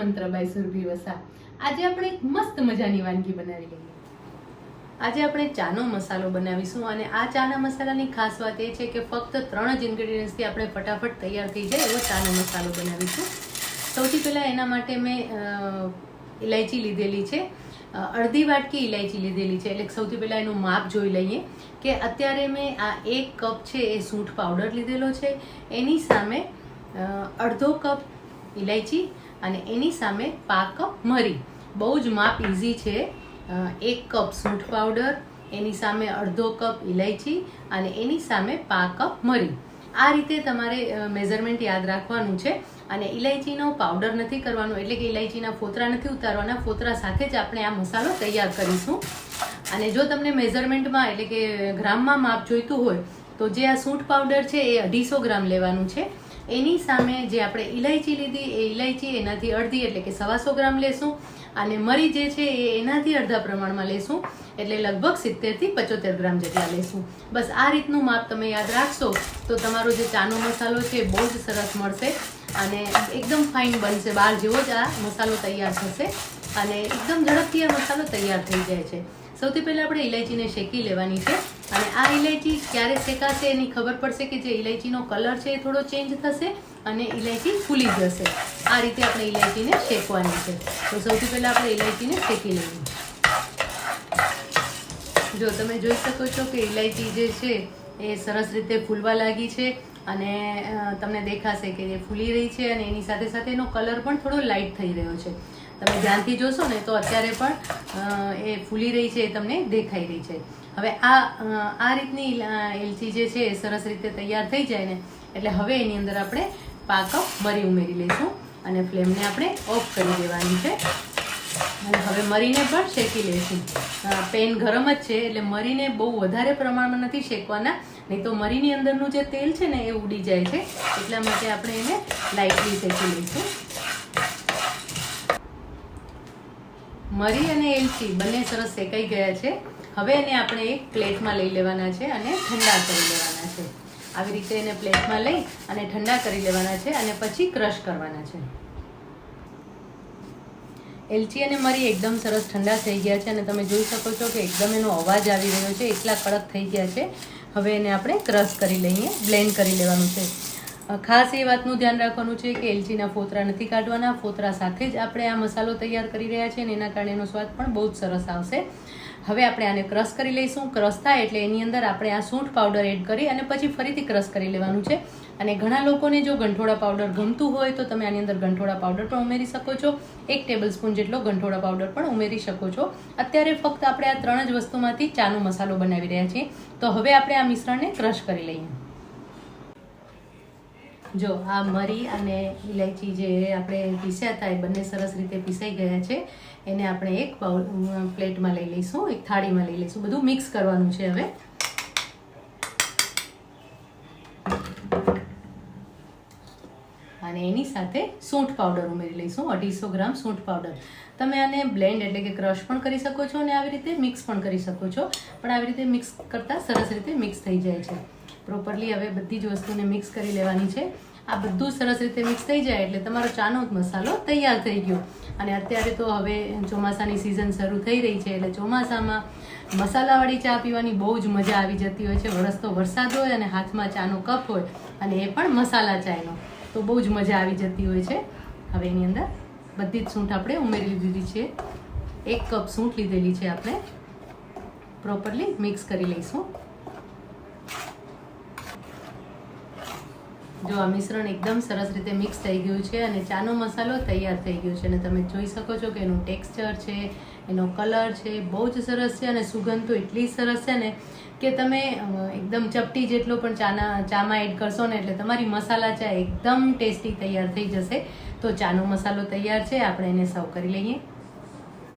મંત્ર બાય સુરભી વસા. આજે આપણે એક મસ્ત મજાની વાનગી બનાવી લઈએ. આજે આપણે ચાનો મસાલો બનાવીશું અને આ ચાના મસાલાની ખાસ વાત એ છે કે ફક્ત ત્રણ જ ઇન્ગ્રેડિયન્ટ્સથી આપણે ફટાફટ તૈયાર થઈ જાય એવો ચાનો મસાલો બનાવીશું. સૌથી પહેલાં એના માટે મેં ઇલાયચી લીધેલી છે. અડધી વાટકી ઇલાયચી લીધેલી છે. એટલે સૌથી પહેલાં એનું માપ જોઈ લઈએ કે અત્યારે મેં આ એક કપ છે એ સૂંઠ પાવડર લીધેલો છે. એની સામે અડધો કપ ઇલાયચી અને એની સામે પા કપ મરી. બહુ જ માપ ઇઝી છે. એક કપ સૂંઠ પાવડર એની સામે અડધો કપ ઇલાયચી અને એની સામે પા કપ મરી. આ રીતે તમારે મેઝરમેન્ટ યાદ રાખવાનું છે. અને ઇલાયચીનો પાવડર નથી કરવાનો, એટલે કે ઇલાયચીના ફોતરા નથી ઉતારવાના. ફોતરા સાથે જ આપણે આ મસાલો તૈયાર કરીશું. અને જો તમને મેઝરમેન્ટમાં એટલે કે ગ્રામમાં માપ જોઈતું હોય, તો જે આ સૂંઠ પાવડર છે એ અઢીસો ગ્રામ લેવાનું છે. એની સામે જે આપણે ઇલાયચી લીધી, એ ઇલાયચી એનાથી અડધી એટલે કે સવાસો ગ્રામ લેશું. અને મરી જે છે એ એનાથી અડધા પ્રમાણમાં લેશું. એટલે લગભગ સિત્તેરથી પચોતેર ગ્રામ જેટલા લેશું. બસ આ રીતનું માપ તમે યાદ રાખશો તો તમારો જે ચાનો મસાલો છે બહુ જ સરસ મળશે. અને એકદમ ફાઇન બનશે. બહાર જેવો જ આ મસાલો તૈયાર થશે. અને એકદમ ઝડપથી આ મસાલો તૈયાર થઈ જાય છે. સૌથી પહેલાં આપણે ઇલાયચીને શેકી લેવાની છે. અને આ ઇલાયચી ક્યારે શેકાશે એની ખબર પડશે કે જે ઇલાયચીનો કલર છે એ થોડો ચેન્જ થશે અને ઇલાયચી ફૂલી જશે. આ રીતે આપણે ઇલાયચીને શેકવાની છે. તો સૌથી પહેલાં આપણે ઇલાયચીને શેકી લઈએ. જો તમે જોઈ શકો છો કે ઇલાયચી જે છે એ સરસ રીતે ફૂલવા લાગી છે અને તમને દેખાશે કે એ ફૂલી રહી છે અને એની સાથે સાથે એનો કલર પણ થોડો લાઇટ થઈ રહ્યો છે. તમે ધ્યાનથી જોશો ને તો અત્યારે પણ એ ફૂલી રહી છે, એ તમને દેખાઈ રહી છે. હવે આ આ રીતની એલચી જે છે એ સરસ રીતે તૈયાર થઈ જાય ને, એટલે હવે એની અંદર આપણે પાકપ મરી ઉમેરી લઈશું અને ફ્લેમને આપણે ઓફ કરી દેવાની છે. અને હવે મરીને પણ શેકી લઈશું. પેન ગરમ જ છે, એટલે મરીને બહુ વધારે પ્રમાણમાં નથી શેકવાના. નહીં તો મરીની અંદરનું જે તેલ છે ને એ ઉડી જાય છે, એટલા માટે આપણે એને લાઇટલી શેકી લઈશું. મરી અને એલચી બંને સરસ શેકાઈ ગયા છે. હવે એને આપણે એક પ્લેટમાં લઈ લેવાના છે અને ઠંડા કરી લેવાના છે. આવી રીતે એને પ્લેટમાં લઈ અને ઠંડા કરી લેવાના છે અને પછી ક્રશ કરવાના છે. એલચી અને મરી એકદમ સરસ ઠંડા થઈ ગયા છે અને તમે જોઈ શકો છો કે એકદમ એનો અવાજ આવી રહ્યો છે. એટલા કડક થઈ ગયા છે. હવે એને આપણે ક્રશ કરી લઈએ, બ્લેન્ડ કરી લેવાનું છે. ખાસ એ વાતનું ધ્યાન રાખવાનું છે કે એલચીના ફોતરા નથી કાઢવાના. ફોતરા સાથે જ આપણે આ મસાલો તૈયાર કરી રહ્યા છીએ અને એના કારણે એનો સ્વાદ પણ બહુ જ સરસ આવશે. હવે આપણે આને ક્રશ કરી લઈશું. ક્રશ થાય એટલે એની અંદર આપણે આ સૂંઠ પાવડર એડ કરી અને પછી ફરીથી ક્રશ કરી લેવાનું છે. અને ઘણા લોકોને જો ગંઠોડા પાવડર ગમતું હોય તો તમે આની અંદર ગંઠોડા પાવડર પણ ઉમેરી શકો છો. એક ટેબલ સ્પૂન જેટલો ગંઠોડા પાવડર પણ ઉમેરી શકો છો. અત્યારે ફક્ત આપણે આ ત્રણ જ વસ્તુમાંથી ચાનો મસાલો બનાવી રહ્યા છીએ. તો હવે આપણે આ મિશ્રણને ક્રશ કરી લઈએ. જો આ મરી અને ઇલાયચી જે આપણે પીસ્યા હતા એ બંને સરસ રીતે પીસાઈ ગયા છે. એને આપણે એક બાઉલ પ્લેટમાં લઈ લઈશું, એક થાળીમાં લઈ લઈશું. બધું મિક્સ કરવાનું છે હવે. અને એની સાથે સૂંઠ પાવડર ઉમેરી લઈશું, અઢીસો ગ્રામ સૂંઠ પાવડર. તમે આને બ્લેન્ડ એટલે કે ક્રશ પણ કરી શકો છો અને આવી રીતે મિક્સ પણ કરી શકો છો. પણ આવી રીતે મિક્સ કરતાં સરસ રીતે મિક્સ થઈ જાય છે. પ્રોપરલી હવે બધી જ વસ્તુને મિક્સ કરી લેવાની છે. આ બધું સરસ રીતે મિક્સ થઈ જાય એટલે તમારો ચાનો મસાલો તૈયાર થઈ ગયો. અને અત્યારે તો હવે ચોમાસાની સિઝન શરૂ થઈ રહી છે એટલે ચોમાસામાં મસાલાવાળી ચા પીવાની બહુ જ મજા આવી જતી હોય છે. વરસતો વરસાદ હોય અને હાથમાં ચાનો કપ હોય અને એ પણ મસાલા ચાયનો. તો બહુ જ મજા આવી જતી હોય છે. હવે એની અંદર બધી જ સૂંઠ આપણે ઉમેરી દીધી છે. એક કપ સૂંઠ લીધેલી છે આપણે. પ્રોપરલી મિક્સ કરી લઈશું. જો આ મિશ્રણ એકદમ સરસ રીતે મિક્સ થઈ ગયું છે અને ચાનો મસાલો તૈયાર થઈ ગયો છે અને તમે જોઈ શકો છો કે એનું ટેક્સચર છે, એનો કલર છે, બહુ જ સરસ છે અને સુગંધ તો એટલી સરસ છે ને કે તમે એકદમ ચપટી જેટલો પણ ચાના, ચામાં એડ કરશો ને એટલે તમારી મસાલા ચા એકદમ ટેસ્ટી તૈયાર થઈ જશે. તો ચાનો મસાલો તૈયાર છે, આપણે એને સર્વ કરી લઈએ.